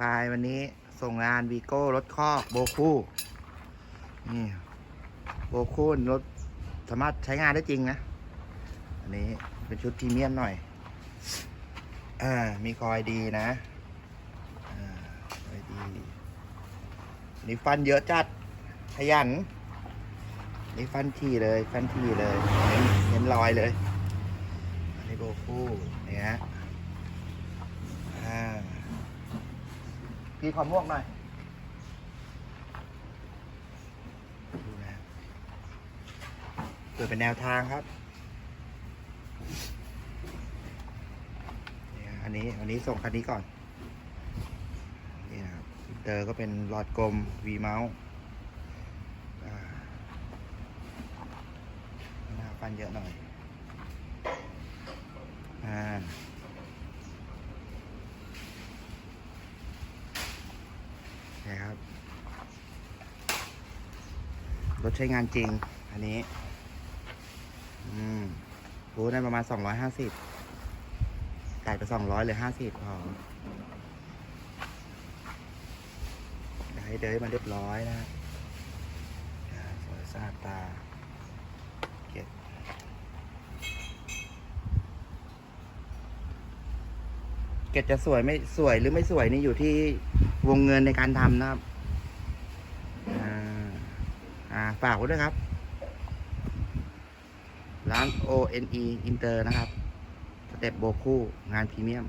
ปลายวันนี้ส่งงานวีโก้รถคอกโบคู่นี่โบคู่รถสามารถใช้งานได้จริงนะ อันนี้เป็นชุดพรีเมียมหน่อย อ่า มีคอยดีนะ อ่าคอยดี นี่ฟันเยอะจัด ขยัน นี่ฟันทีเลย ฟันทีเลยเน้นเน้นรอยเลย อันนี้โบคู่เนี่ย พี่ขอมวกหน่อยดูนะเกิดเป็นแนวทางครับเนี่ยอันนี้อันนี้ส่งคันนี้ก่อนนี่นะครับเตอร์ก็เป็นหลอดกลม V เมาส์หน้าฟันเยอะหน่อย นะครับ รถใช้งานจริง อันนี้ อืมรู้ได้ประมาณสองร้อยห้าสิบจ่ายไปสองร้อยเลยห้าสิบพอได้เดินมาเรียบร้อยนะสวยสะอาดตาเก็บเกตจะสวยไม่สวยหรือไม่สวยนี่อยู่ที่ วงเงินในการทำนะครับอ่าอ่าฝากไว้ด้วยครับ ร้าน O N E Inter นะครับ สเต็ปโบคู่งานพรีเมียม